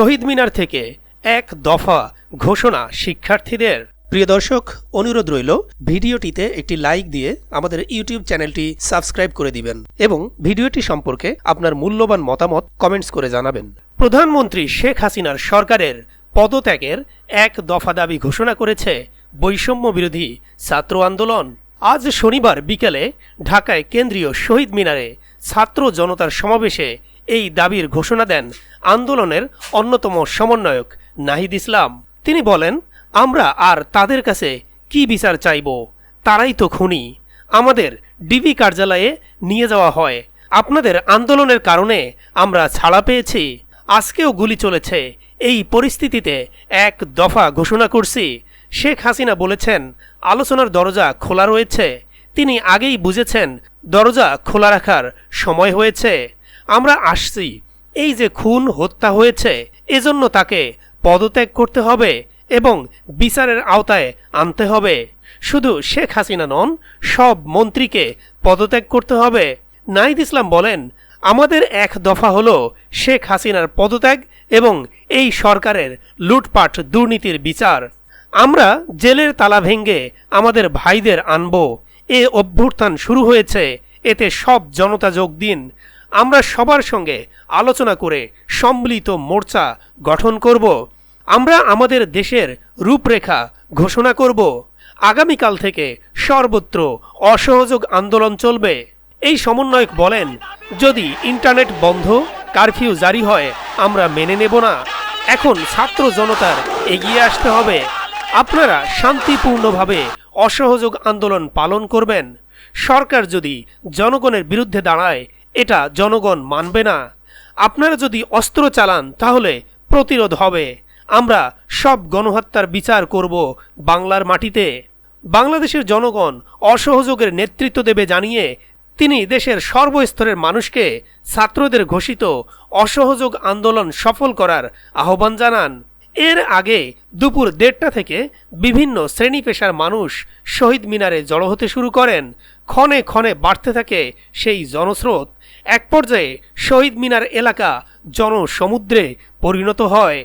শহীদ মিনার থেকে এক দফা ঘোষণা শিক্ষার্থীদের। প্রিয় দর্শক অনুরোধ রইল ভিডিওটিতে একটি লাইক দিয়ে আমাদের ইউটিউব চ্যানেলটি সাবস্ক্রাইব করে দিবেন এবং ভিডিওটি সম্পর্কে আপনার মূল্যবান মতামত কমেন্টস করে জানাবেন। প্রধানমন্ত্রী শেখ হাসিনার সরকারের পদত্যাগের এক দফা দাবি ঘোষণা করেছে বৈষম্য বিরোধী ছাত্র আন্দোলন। আজ শনিবার বিকেলে ঢাকায় কেন্দ্রীয় শহীদ মিনারে ছাত্র জনতার সমাবেশে এই দাবির ঘোষণা দেন আন্দোলনের অন্যতম সমন্বয়ক নাহিদ ইসলাম। তিনি বলেন, আমরা আর তাদের কাছে কি বিচার চাইব? তারাই তো খুনি। আমাদের ডিবি কার্যালয়ে নিয়ে যাওয়া হয়। আপনাদের আন্দোলনের কারণে আমরা ছাড়া পেয়েছি। আজকেও গুলি চলেছে। এই পরিস্থিতিতে এক দফা ঘোষণা করছি। শেখ হাসিনা বলেছেন, আলোচনার দরজা খোলা রয়েছে। তিনি আগেই বুঝেছেন, দরজা খোলা রাখার সময় হয়েছে। আমরা আসছি। এই যে খুন হত্যা হয়েছে, এজন্য তাকে পদত্যাগ করতে হবে এবং বিচারের আওতায় আনতে হবে। শুধু শেখ হাসিনা নন, সব মন্ত্রীকে পদত্যাগ করতে হবে। নাইদ ইসলাম বলেন, আমাদের এক দফা হলো শেখ হাসিনার পদত্যাগ এবং এই সরকারের লুটপাট, দুর্নীতির বিচার। আমরা জেলের তালা ভেঙ্গে আমাদের ভাইদের আনব। এ অভ্যুত্থান শুরু হয়েছে, এতে সব জনতা যোগ দিন। আমরা সবার সঙ্গে আলোচনা করে সম্মিলিত মোর্চা গঠন করব। আমরা আমাদের দেশের রূপরেখা ঘোষণা করব। আগামীকাল থেকে সর্বত্র অসহযোগ আন্দোলন চলবে। এই সমন্বয়ক বলেন, যদি ইন্টারনেট বন্ধ, কারফিউ জারি হয়, আমরা মেনে নেব না। এখন ছাত্র জনতার এগিয়ে আসতে হবে। আপনারা শান্তিপূর্ণভাবে অসহযোগ আন্দোলন পালন করবেন। সরকার যদি জনগণের বিরুদ্ধে দাঁড়ায় এটা জনগণ মানবে না। আপনারা যদি অস্ত্র চালান, তাহলে প্রতিরোধ হবে। আমরা সব গণহত্যার বিচার করব বাংলার মাটিতে। বাংলাদেশের জনগণ অসহযোগের নেতৃত্ব দেবে জানিয়ে তিনি দেশের সর্বস্তরের মানুষকে ছাত্রদের ঘোষিত অসহযোগ আন্দোলন সফল করার আহ্বান জানান। এর আগে দুপুর দেড়টা থেকে বিভিন্ন শ্রেণি পেশার মানুষ শহীদ মিনারে জড়ো হতে শুরু করেন। ক্ষণে ক্ষণে বাড়তে থাকে সেই জনস্রোত। এক পর্যায়ে শহীদ মিনার এলাকা জনসমুদ্রে পরিণত হয়।